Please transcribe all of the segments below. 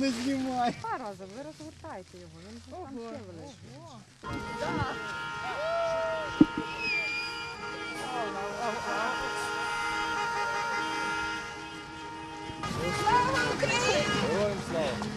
Не знімай. Два рази ви розгортаєте його, він там ще великий. Героям слава.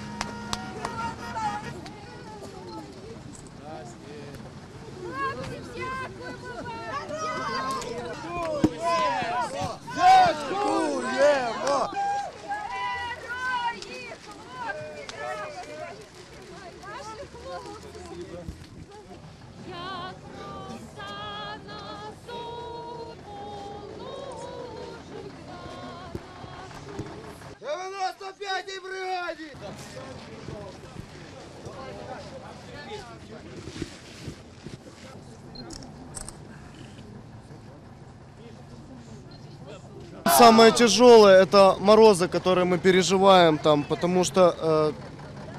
Самое тяжелое это морозы, которые мы переживаем там, потому что э,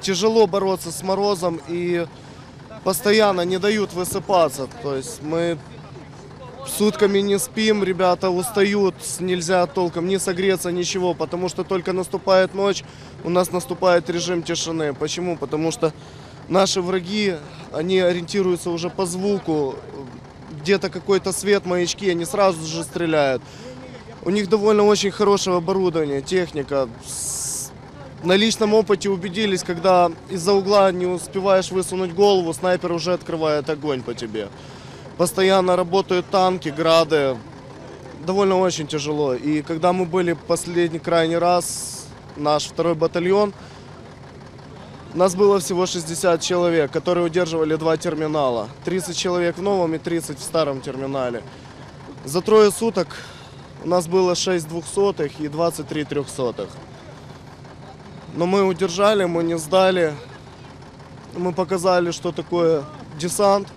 тяжело бороться с морозом и постоянно не дают высыпаться. То есть мы сутками не спим, ребята устают, с- нельзя толком не согреться, ничего, потому что только наступает ночь, у нас наступает режим тишины. Почему? Потому что наши враги, они ориентируются уже по звуку, где-то какой-то свет, маячки, они сразу же стреляют. У них довольно очень хорошее оборудование, техника. С- На личном опыте убедились, когда из-за угла не успеваешь высунуть голову, снайпер уже открывает огонь по тебе. Постоянно работают танки, грады. Довольно очень тяжело. И когда мы были последний крайний раз, наш второй батальон, нас было всего 60 человек, которые удерживали два терминала. 30 человек в новом и 30 в старом терминале. За трое суток у нас было 6 двухсотых и 23 трехсотых. Но мы удержали, мы не сдали. Мы показали, что такое десант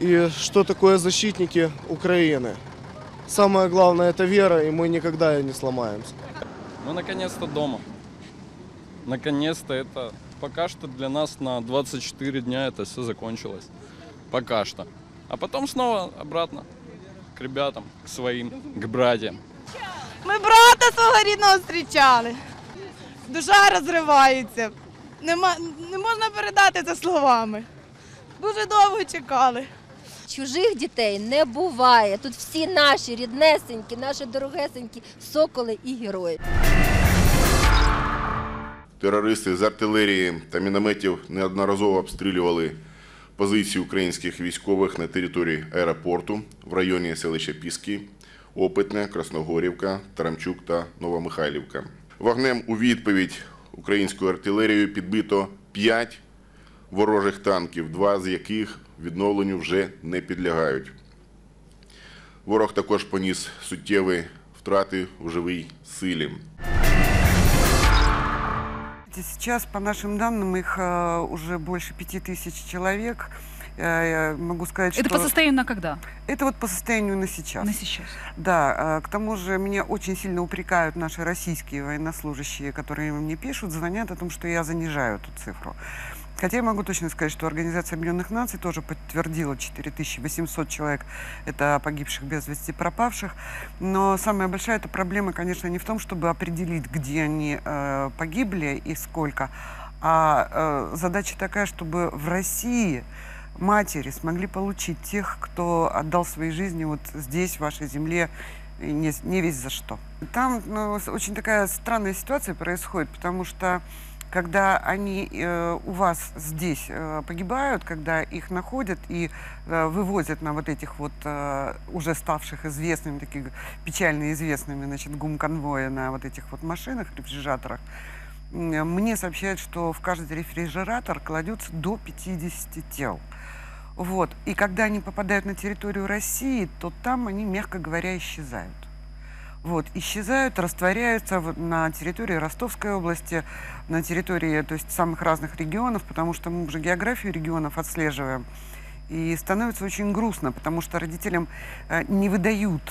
и что такое защитники Украины. Самое главное это вера, и мы никогда не сломаемся. Ну, наконец-то дома. Наконец-то это пока что для нас на 24 дня это все закончилось. Пока что. А потом снова обратно к ребятам, к своим, к братьям. Ми брата свого рідного зустрічали. Душа розривається. Нема, не можна передати це словами. Дуже довго чекали. Чужих дітей не буває. Тут всі наші ріднесенькі, наші дорогесенькі соколи і герої. Терористи з артилерії та мінометів неодноразово обстрілювали позиції українських військових на території аеропорту в районі селища Піски, Опитне, Красногорівка, Тарамчук та Новомихайлівка. Вогнем у відповідь українською артилерією підбито 5 ворожих танків, два з яких відновленню вже не підлягають. Ворог також поніс суттєві втрати у живій силі. Сейчас, по нашим данным, их э, уже больше пяти тысяч человек. Э, я могу сказать, Это что... по состоянию на когда? Это вот по состоянию на сейчас. На сейчас. Да, э, к тому же меня очень сильно упрекают наши российские военнослужащие, которые мне пишут, звонят о том, что я занижаю эту цифру. Хотя я могу точно сказать, что Организация Объединенных Наций тоже подтвердила 4800 человек это погибших без вести пропавших. Но самая большая эта проблема, конечно, не в том, чтобы определить, где они э, погибли и сколько, а э, задача такая, чтобы в России матери смогли получить тех, кто отдал свои жизни вот здесь, в вашей земле, не, не весь за что. Там ну, очень такая странная ситуация происходит, потому что когда они э, у вас здесь э, погибают, когда их находят и э, вывозят на вот этих вот э, уже ставших известными, таких печально известными, значит, гум-конвоя на вот этих вот машинах, рефрижераторах, мне сообщают, что в каждый рефрижератор кладется до 50 тел. Вот. И когда они попадают на территорию России, то там они, мягко говоря, исчезают. Вот, исчезают, растворяются на территории Ростовской области, на территории то есть, самых разных регионов, потому что мы уже географию регионов отслеживаем. И становится очень грустно, потому что родителям э, не выдают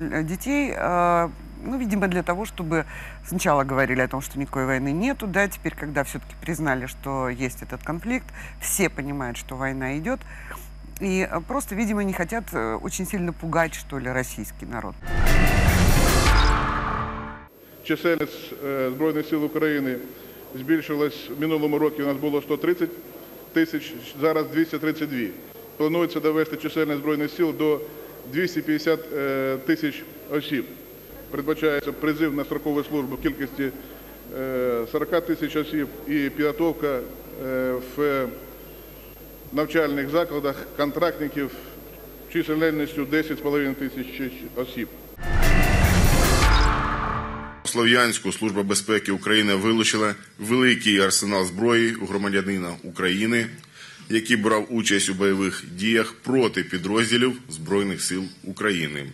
э, детей, э, ну, видимо, для того, чтобы сначала говорили о том, что никакой войны нету, да, теперь, когда все-таки признали, что есть этот конфликт, все понимают, что война идет, и э, просто, видимо, не хотят э, очень сильно пугать, что ли, российский народ. чисельність е, Збройних сил України збільшилась в минулому році. У нас було 130 тисяч, зараз 232. Планується довести чисельність Збройних сил до 250 е, тисяч осіб. Передбачається призив на строкову службу в кількості е, 40 тисяч осіб і підготовка е, в навчальних закладах контрактників чисельністю 10,5 тисяч осіб. Слов'янську Служба безпеки України вилучила великий арсенал зброї у громадянина України, який брав участь у бойових діях проти підрозділів Збройних сил України.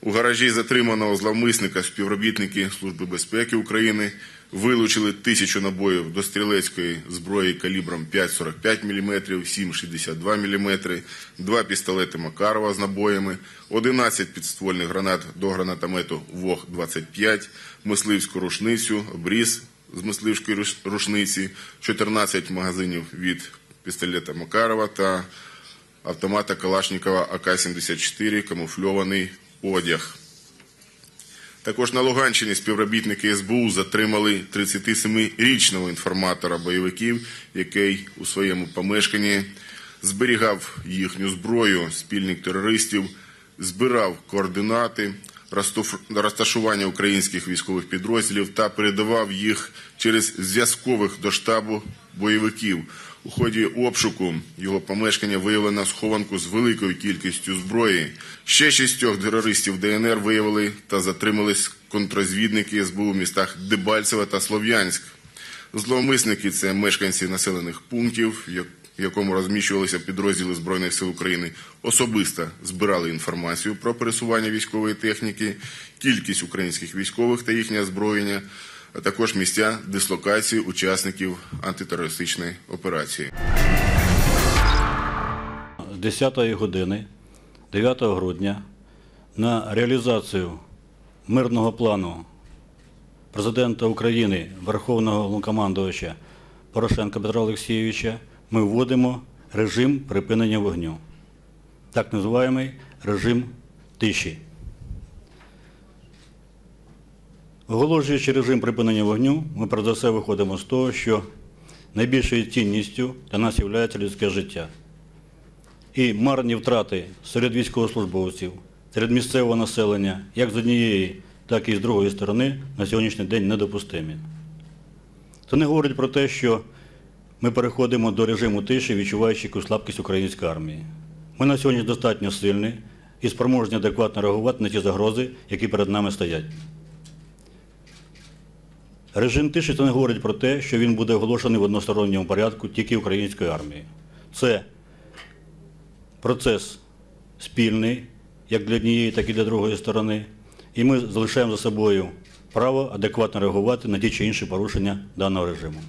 У гаражі затриманого зловмисника співробітники Служби безпеки України вилучили тисячу набоїв до стрілецької зброї калібром 5,45 мм, 7,62 мм, два пістолети Макарова з набоями, 11 підствольних гранат до гранатомету ВОГ-25, мисливську рушницю, обріз з мисливської рушниці, 14 магазинів від пістолета Макарова та автомата Калашникова АК-74 камуфльований одяг. Також на Луганщині співробітники СБУ затримали 37-річного інформатора бойовиків, який у своєму помешканні зберігав їхню зброю, спільник терористів, збирав координати розташування українських військових підрозділів та передавав їх через зв'язкових до штабу бойовиків. У ході обшуку його помешкання виявлено схованку з великою кількістю зброї. Ще шістьох терористів ДНР виявили та затримались контрозвідники СБУ в містах Дебальцеве та Слов'янськ. Зловмисники це мешканці населених пунктів, в якому розміщувалися підрозділи Збройних сил України, особисто збирали інформацію про пересування військової техніки, кількість українських військових та їхнє озброєння, а також місця дислокації учасників антитерористичної операції. з 10 години 9 грудня на реалізацію мирного плану президента України, Верховного Головнокомандувача Порошенка Петра Олексійовича ми вводимо режим припинення вогню. Так називаємий режим тиші. Оголошуючи режим припинення вогню, ми за все виходимо з того, що найбільшою цінністю для нас є людське життя. І марні втрати серед військовослужбовців, серед місцевого населення, як з однієї, так і з другої сторони, на сьогоднішній день недопустимі. Це не говорить про те, що ми переходимо до режиму тиші, відчуваючи якусь слабкість української армії. Ми на сьогодні достатньо сильні і спроможні адекватно реагувати на ті загрози, які перед нами стоять. Режим тиші це не говорить про те, що він буде оголошений в односторонньому порядку тільки української армії. Це процес спільний, як для однієї, так і для другої сторони. І ми залишаємо за собою право адекватно реагувати на ті чи інші порушення даного режиму.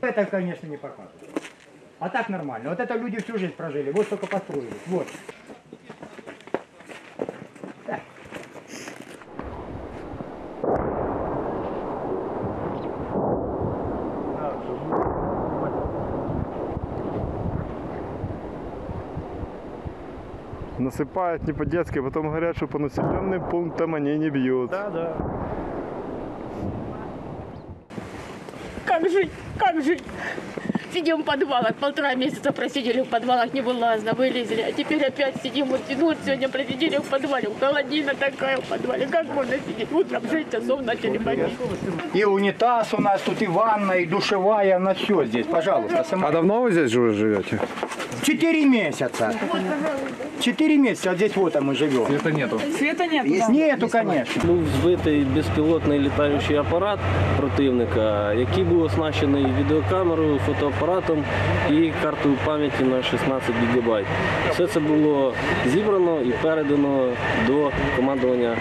Это, конечно, не показывает. А так нормально. Вот это люди всю жизнь прожили, вот только построили. Вот. Насыпают не по-детски, а потом говорят, что по населенным пунктам они не бьют. Да, да. Come, filho, come, filho. Сидим в подвалах, полтора месяца просидели в подвалах, не вылазно, вылезли. А теперь опять сидим, вот, ну, вот сегодня просидели в подвале, холодина такая в подвале. Как можно сидеть? Утром в 6 часов начали болеть. И унитаз у нас тут, и ванна, и душевая, на все здесь, пожалуйста. А давно вы здесь уже живете? Четыре месяца. Четыре месяца, а здесь вот мы живем. Это нету. Світа нет. Нету, конечно. Був збитий безпілотний літаючий апарат противника, який був оснащений відеокамерою, фотоапаратом і картою пам'яті на 16 ГБ. Все це було зібрано і передано до командування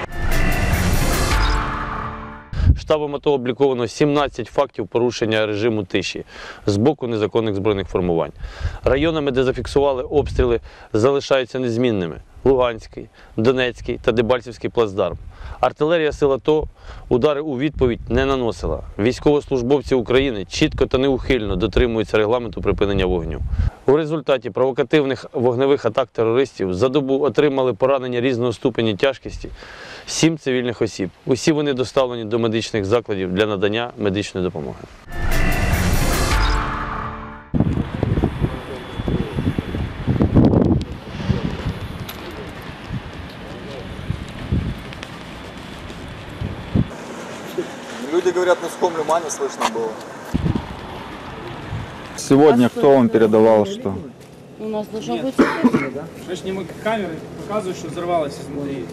Штабом АТО обліковано 17 фактів порушення режиму тиші з боку незаконних збройних формувань. Районами, де зафіксували обстріли, залишаються незмінними: Луганський, Донецький та Дебальцівський плацдарм. Артилерія сил АТО удари у відповідь не наносила. Військовослужбовці України чітко та неухильно дотримуються регламенту припинення вогню. У результаті провокативних вогневих атак терористів за добу отримали поранення різного ступеня тяжкості сім цивільних осіб. Усі вони доставлені до медичних закладів для надання медичної допомоги. на сухом лимане слышно было. Сегодня кто вам передавал что? У нас должно быть Ми ж не камери показують, що взорвалося знутрі.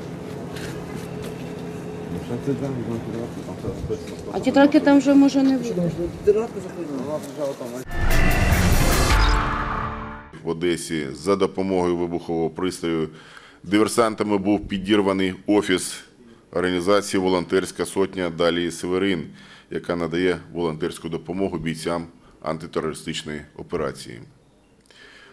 А тетрадки там вже може не буде. В Одесі за допомогою вибухового пристрою диверсантами був підірваний офіс організації Волонтерська сотня Далії Северин, яка надає волонтерську допомогу бійцям антитерористичної операції.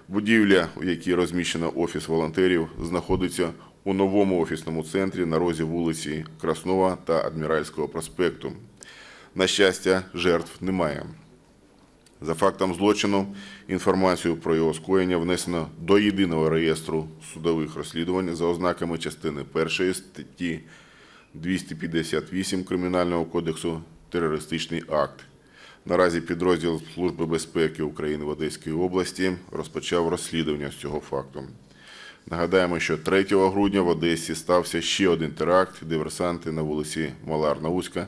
Будівля, у якій розміщено офіс волонтерів, знаходиться у новому офісному центрі на розі вулиці Краснова та Адміральського проспекту. На щастя, жертв немає. За фактом злочину інформацію про його скоєння внесено до єдиного реєстру судових розслідувань за ознаками частини 1 статті 258 Кримінального кодексу терористичний акт. Наразі підрозділ Служби безпеки України в Одеській області розпочав розслідування з цього факту. Нагадаємо, що 3 грудня в Одесі стався ще один теракт. Диверсанти на вулиці Маларна-Узька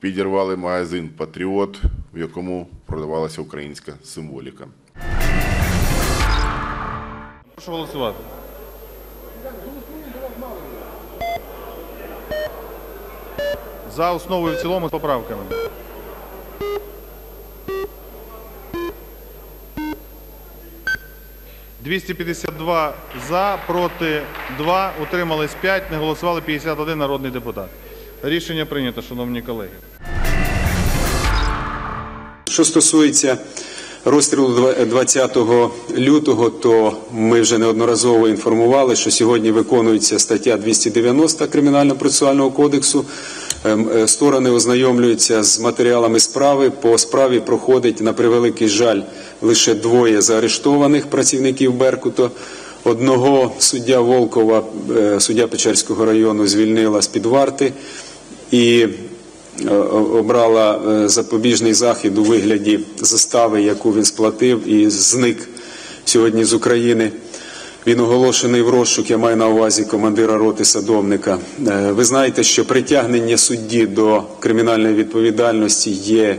підірвали магазин Патріот, в якому продавалася українська символіка. Прошу голосувати. За основу і в цілому з поправками. «252 за, проти 2, утримались 5, не голосували 51 народний депутат. Рішення прийнято, шановні колеги. Що стосується розстрілу 20 лютого, то ми вже неодноразово інформували, що сьогодні виконується стаття 290 Кримінально-процесуального кодексу. Ем, е, Сторони ознайомлюються з матеріалами справи. По справі проходить, на превеликий жаль, лише двоє заарештованих працівників Беркута. Одного суддя Волкова, е, суддя Печерського району, звільнила з-під варти і е, обрала запобіжний захід у вигляді застави, яку він сплатив і зник сьогодні з України. Він оголошений в розшук, я маю на увазі командира роти садовника. Е, Ви знаєте, що притягнення судді до кримінальної відповідальності є,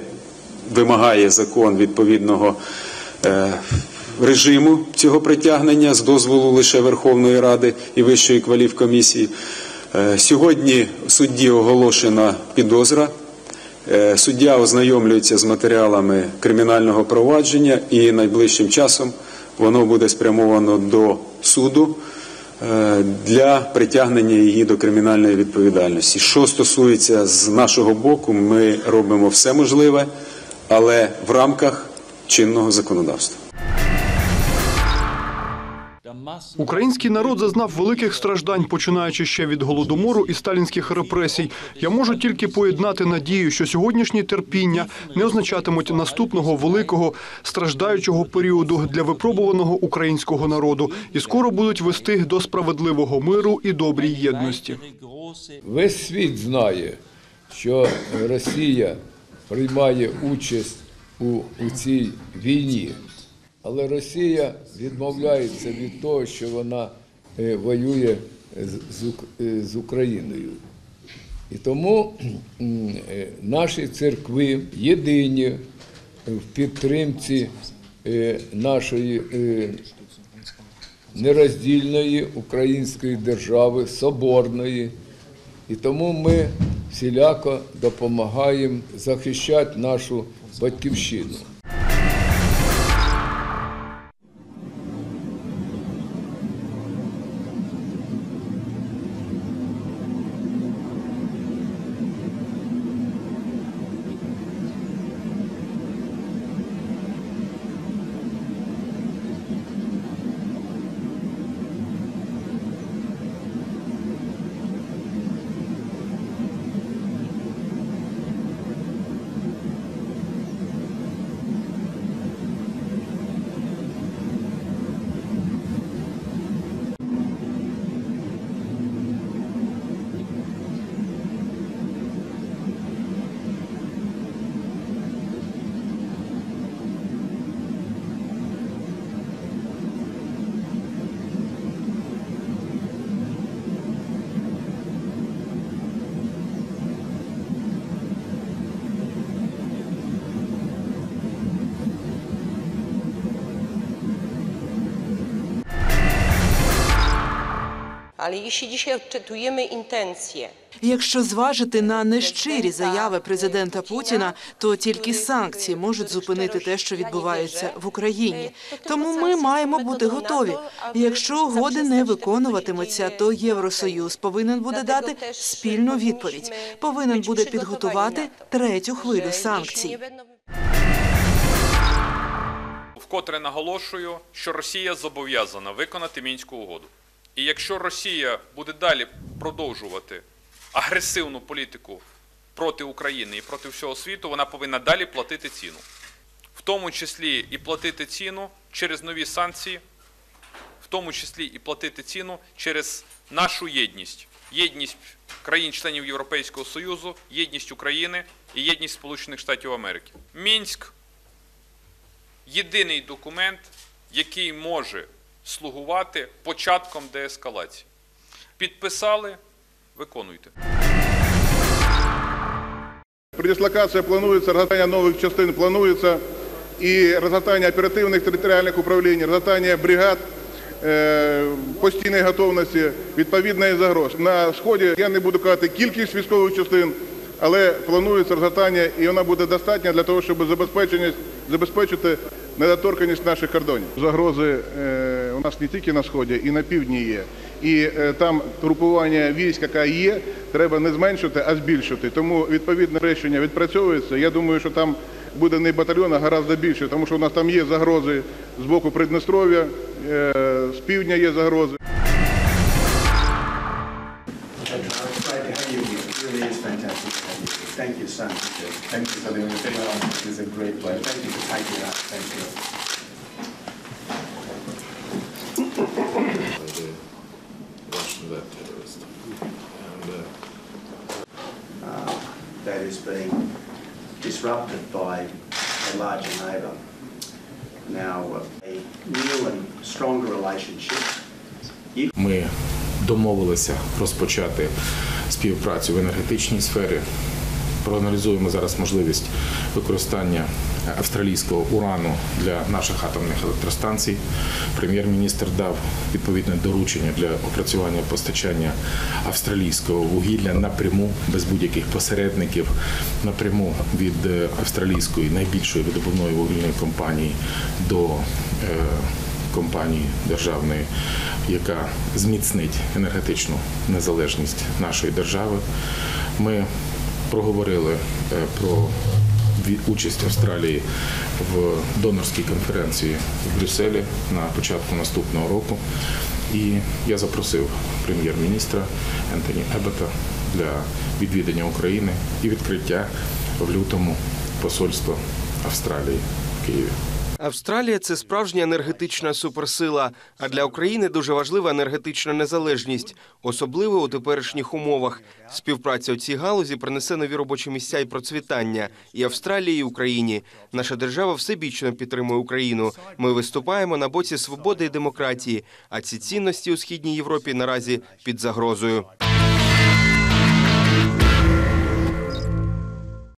вимагає закон відповідного е, режиму цього притягнення з дозволу лише Верховної Ради і Вищої кваліфкомісії. Е, Сьогодні судді оголошена підозра. Суддя ознайомлюється з матеріалами кримінального провадження і найближчим часом воно буде спрямовано до суду е, для притягнення її до кримінальної відповідальності. Що стосується з нашого боку, ми робимо все можливе, але в рамках чинного законодавства. Український народ зазнав великих страждань, починаючи ще від голодомору і сталінських репресій. Я можу тільки поєднати надію, що сьогоднішні терпіння не означатимуть наступного великого страждаючого періоду для випробуваного українського народу і скоро будуть вести до справедливого миру і добрій єдності. Весь світ знає, що Росія приймає участь у, у цій війні, але Росія відмовляється від того, що вона е, воює е, з Україною. І тому е, наші церкви єдині в підтримці нашої нероздільної української держави, соборної. І тому ми всіляко допомагаємо захищати нашу батьківщину. Ale jeśli dzisiaj odczytujemy intencje, Якщо зважити на нещирі заяви президента Путіна, то тільки санкції можуть зупинити те, що відбувається в Україні. Тому ми маємо бути готові. Якщо угоди не виконуватимуться, то Євросоюз повинен буде дати спільну відповідь. Повинен буде підготувати третю хвилю санкцій. Вкотре наголошую, що Росія зобов'язана виконати мінську угоду. І якщо Росія буде далі продовжувати агресивну політику проти України і проти всього світу, вона повинна далі платити ціну, в тому числі і платити ціну через нові санкції, в тому числі і платити ціну через нашу єдність, єдність країн-членів Європейського Союзу, єдність України і єдність Сполучених Штатів Америки. Мінськ єдиний документ, який може слугувати початком деескалації. Підписали, виконуйте. Передислокація планується, розгортання нових частин планується і розгортання оперативних територіальних управлінь, розгортання бригад е, постійної готовності, відповідної загроз. На сході я не буду казати кількість військових частин, але планується розгортання і вона буде достатня для того, щоб забезпечити недоторканність наших кордонів. Загрози е, у нас не тільки на сході, і на півдні є. І е, там групування військ, яка є, треба не зменшити, а збільшити. Тому відповідне рішення відпрацьовується. Я думаю, що там буде не батальйон, а гораздо більше, тому що у нас там є загрози з боку Придністров'я, е, з півдня є загрози. Thank you, son. Thank you for the invitation. It's a great pleasure. Thank you for taking up. Thank you. Disrupted by a larger neighbour. Now, uh, a new and stronger relationship. Ми домовилися розпочати співпрацю в енергетичній сфері. Проаналізуємо зараз можливість використання австралійського урану для наших атомних електростанцій. Прем'єр-міністр дав відповідне доручення для опрацювання постачання австралійського вугілля напряму, без будь-яких посередників, напряму від е, австралійської найбільшої видобувної вугільної компанії до е, компанії державної, яка зміцнить енергетичну незалежність нашої держави. Ми проговорили е, про участь Австралії в донорській конференції в Брюсселі на початку наступного року. І я запросив прем'єр-міністра Ентоні Ебета для відвідання України і відкриття в лютому посольства Австралії в Києві. Австралія це справжня енергетична суперсила. А для України дуже важлива енергетична незалежність, особливо у теперішніх умовах. Співпраця у цій галузі принесе нові робочі місця і процвітання і Австралії, і Україні. Наша держава всебічно підтримує Україну. Ми виступаємо на боці свободи і демократії. А ці цінності у східній Європі наразі під загрозою.